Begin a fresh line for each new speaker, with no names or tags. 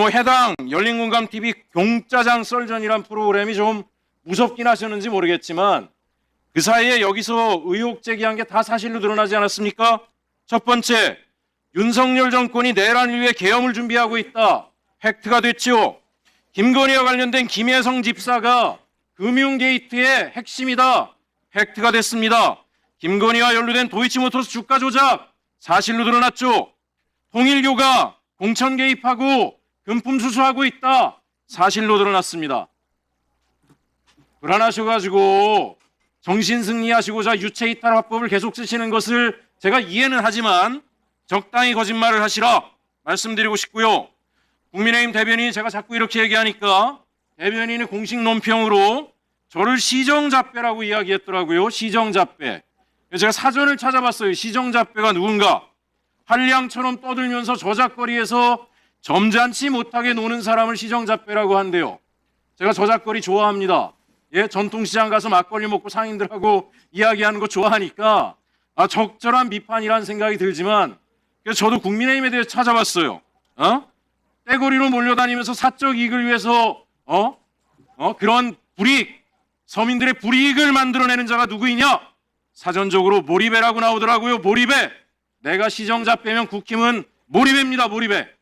뭐 해당 열린공감 TV 공짜장 썰전이란 프로그램이 좀 무섭긴 하셨는지 모르겠지만 그 사이에 여기서 의혹 제기한 게 다 사실로 드러나지 않았습니까? 첫 번째, 윤석열 정권이 내란을 위해 계엄을 준비하고 있다. 팩트가 됐지요. 김건희와 관련된 김혜성 집사가 금융 게이트의 핵심이다. 팩트가 됐습니다. 김건희와 연루된 도이치모터스 주가 조작 사실로 드러났죠. 통일교가 공천 개입하고 금품 수수하고 있다. 사실로 드러났습니다. 불안하셔가지고 정신 승리하시고자 유체 이탈 화법을 계속 쓰시는 것을 제가 이해는 하지만 적당히 거짓말을 하시라 말씀드리고 싶고요. 국민의힘 대변인이 제가 자꾸 이렇게 얘기하니까 대변인의 공식 논평으로 저를 시정잡배라고 이야기했더라고요. 시정잡배. 제가 사전을 찾아봤어요. 시정잡배가 누군가? 한량처럼 떠들면서 저작거리에서 점잖지 못하게 노는 사람을 시정잡배라고 한대요. 제가 저작거리 좋아합니다. 예, 전통시장 가서 막걸리 먹고 상인들하고 이야기하는 거 좋아하니까 아, 적절한 비판이라는 생각이 들지만 저도 국민의힘에 대해서 찾아봤어요. 어? 떼거리로 몰려다니면서 사적 이익을 위해서 어? 어? 그런 불이익, 서민들의 불이익을 만들어내는 자가 누구이냐? 사전적으로 몰입배라고 나오더라고요. 몰입배. 내가 시정자 빼면 국힘은 몰입배입니다. 몰입배.